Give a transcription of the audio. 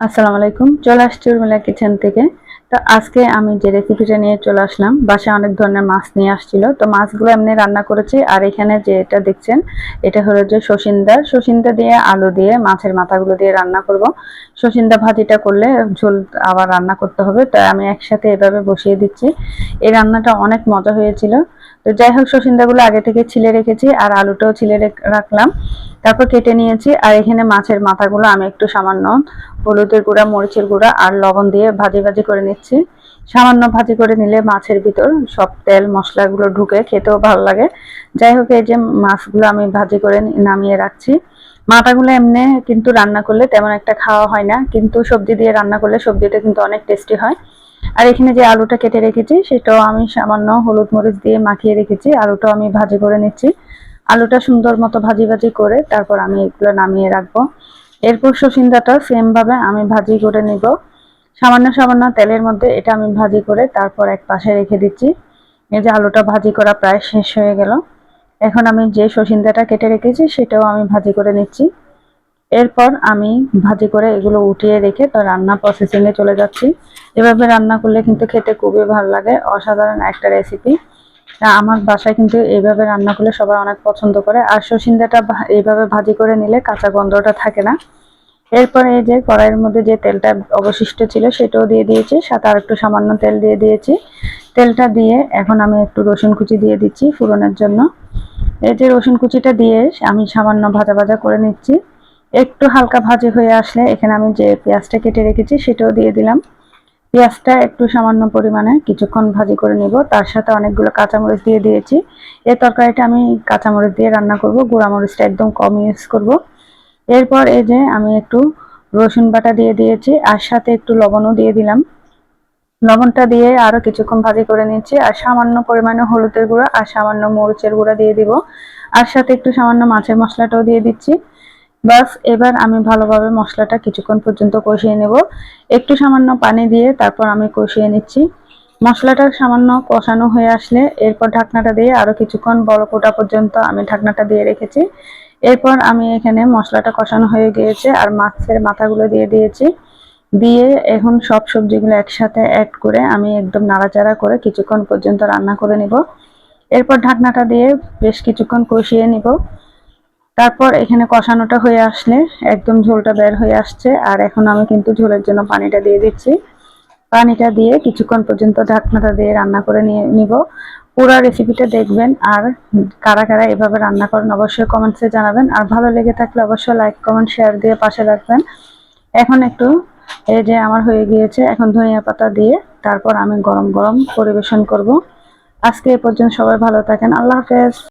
আসসালামু আলাইকুম। চলে আসছি উর্মিলা কিচেন থেকে। তো আজকে আমি যে রেসিপিটা নিয়ে চলে আসলাম, বাসায় অনেক ধরনের মাছ নিয়ে আসছিল। তো মাছগুলো এমনি রান্না করেছি, আর এখানে যে এটা দেখছেন, এটা হলো যে শসিন্দা শসিন্দা দিয়ে আলু দিয়ে, মাছের মাথাগুলো দিয়ে রান্না করব। শসিন্দা ভাজিটা করলে ঝোল আবার রান্না করতে হবে। তাই আমি একসাথে এভাবে বসিয়ে দিচ্ছি। এই রান্নাটা অনেক মজা হয়েছিল। তো যাই হোক শসিন্দাগুলো আগে থেকে ছিলে রেখেছি, আর আলুটাও ছিলে রাখলাম। তারপর কেটে নিয়েছি, আর এখানে মাছের মাথাগুলো আমি একটু সামান্য হলুদের গুঁড়া, মরিচের গুঁড়া, আর লবণ দিয়ে ভাজি ভাজি করে নিচ্ছি। সামান্য ভাজি করে নিলে মাছের ভিতর সব তেল, মশলাগুলো ঢুকে খেতেও ভালো লাগে। যাই হোক, এই যে মাছগুলো আমি ভাজি করে নামিয়ে রাখছি। মাথাগুলো এমনি কিন্তু রান্না করলে তেমন একটা খাওয়া হয় না, কিন্তু সবজি দিয়ে রান্না করলে সবজিটা কিন্তু অনেক টেস্টি হয়। আর এখানে যে আলুটা কেটে রেখেছি, সেটাও আমি সামান্য হলুদ মরিচ দিয়ে মাখিয়ে রেখেছি। আলুটাও আমি ভাজি করে নিচ্ছি। আলুটা সুন্দর মতো ভাজি ভাজি করে তারপর আমি এগুলো নামিয়ে রাখব। এরপর সসিন্দাটা সেমভাবে আমি ভাজি করে নিব। সামান্য সামান্য তেলের মধ্যে এটা আমি ভাজি করে তারপর এক পাশে রেখে দিচ্ছি। এই যে আলুটা ভাজি করা প্রায় শেষ হয়ে গেল। এখন আমি যে সসিন্দাটা কেটে রেখেছি সেটাও আমি ভাজি করে নিচ্ছি। এরপর আমি ভাজি করে এগুলো উঠিয়ে রেখে তো রান্না প্রসেসিংয়ে চলে যাচ্ছি। এভাবে রান্না করলে কিন্তু খেতে খুবই ভালো লাগে, অসাধারণ একটা রেসিপি আমার বাসায় কিন্তু এইভাবে রান্না করলে সবাই অনেক পছন্দ করে। আর সসিন্দাটা এইভাবে ভাজি করে নিলে কাঁচা গন্ধটা থাকে না। এরপরে এই যে কড়াইয়ের মধ্যে যে তেলটা অবশিষ্ট ছিল সেটাও দিয়ে দিয়েছি, সাথে আর একটু সামান্য তেল দিয়ে দিয়েছি। তেলটা দিয়ে এখন আমি একটু রসুন কুচি দিয়ে দিচ্ছি ফুরনের জন্য। এই যে রসুন কুচিটা দিয়ে আমি সামান্য ভাজা ভাজা করে নিচ্ছি। একটু হালকা ভাজি হয়ে আসলে এখানে আমি যে পেঁয়াজটা কেটে রেখেছি সেটাও দিয়ে দিলাম। পেঁয়াজটা একটু সামান্য পরিমাণে কিছুক্ষণ ভাজি করে নিব। তার সাথে অনেকগুলো কাঁচামরিচ দিয়ে দিয়েছি। এই তরকারিটা আমি কাঁচামরিচ দিয়ে রান্না করব, গুঁড়ামরিচটা একদম কম ইউজ করব। এরপর এই যে আমি একটু রসুন বাটা দিয়ে দিয়েছি, আর সাথে একটু লবণও দিয়ে দিলাম। লবণটা দিয়ে আরও কিছুক্ষণ ভাজি করে নিচ্ছি, আর সামান্য পরিমাণে হলুদের গুঁড়া আর সামান্য মরিচের গুঁড়া দিয়ে দিব। আর সাথে একটু সামান্য মাছের মশলাটাও দিয়ে দিচ্ছি। বাস, এবার আমি ভালোভাবে মশলাটা কিছুক্ষণ পর্যন্ত কষিয়ে নেব। একটু সামান্য পানি দিয়ে তারপর আমি কষিয়ে নিচ্ছি। মশলাটা সামান্য কষানো হয়ে আসলে এরপর ঢাকনাটা দিয়ে আরও কিছুক্ষণ বড় ফোটা পর্যন্ত আমি ঢাকনাটা দিয়ে রেখেছি। এরপর আমি এখানে মশলাটা কষানো হয়ে গিয়েছে আর মাছের মাথাগুলো দিয়ে দিয়েছি। দিয়ে এখন সব সবজিগুলো একসাথে অ্যাড করে আমি একদম নাড়াচাড়া করে কিছুক্ষণ পর্যন্ত রান্না করে নিব। এরপর ঢাকনাটা দিয়ে বেশ কিছুক্ষণ কষিয়ে নিব। তারপর এখানে কষানোটা হয়ে আসলে একদম ঝোলটা বের হয়ে আসছে আর এখন আমি কিন্তু ঝোলের জন্য পানিটা দিয়ে দিচ্ছি। পানিটা দিয়ে কিছুক্ষণ পর্যন্ত ঢাকনাটা দিয়ে রান্না করে নিয়ে নিব। পুরো রেসিপিটা দেখবেন আর কারা কারা এভাবে রান্না করেন অবশ্যই কমেন্টসে জানাবেন। আর ভালো লেগে থাকলে অবশ্যই লাইক কমেন্ট শেয়ার দিয়ে পাশে রাখবেন। এখন একটু এই যে আমার হয়ে গিয়েছে, এখন ধনিয়া পাতা দিয়ে তারপর আমি গরম গরম পরিবেশন করব। আজকে এ পর্যন্ত সবাই ভালো থাকেন। আল্লাহ হাফেজ।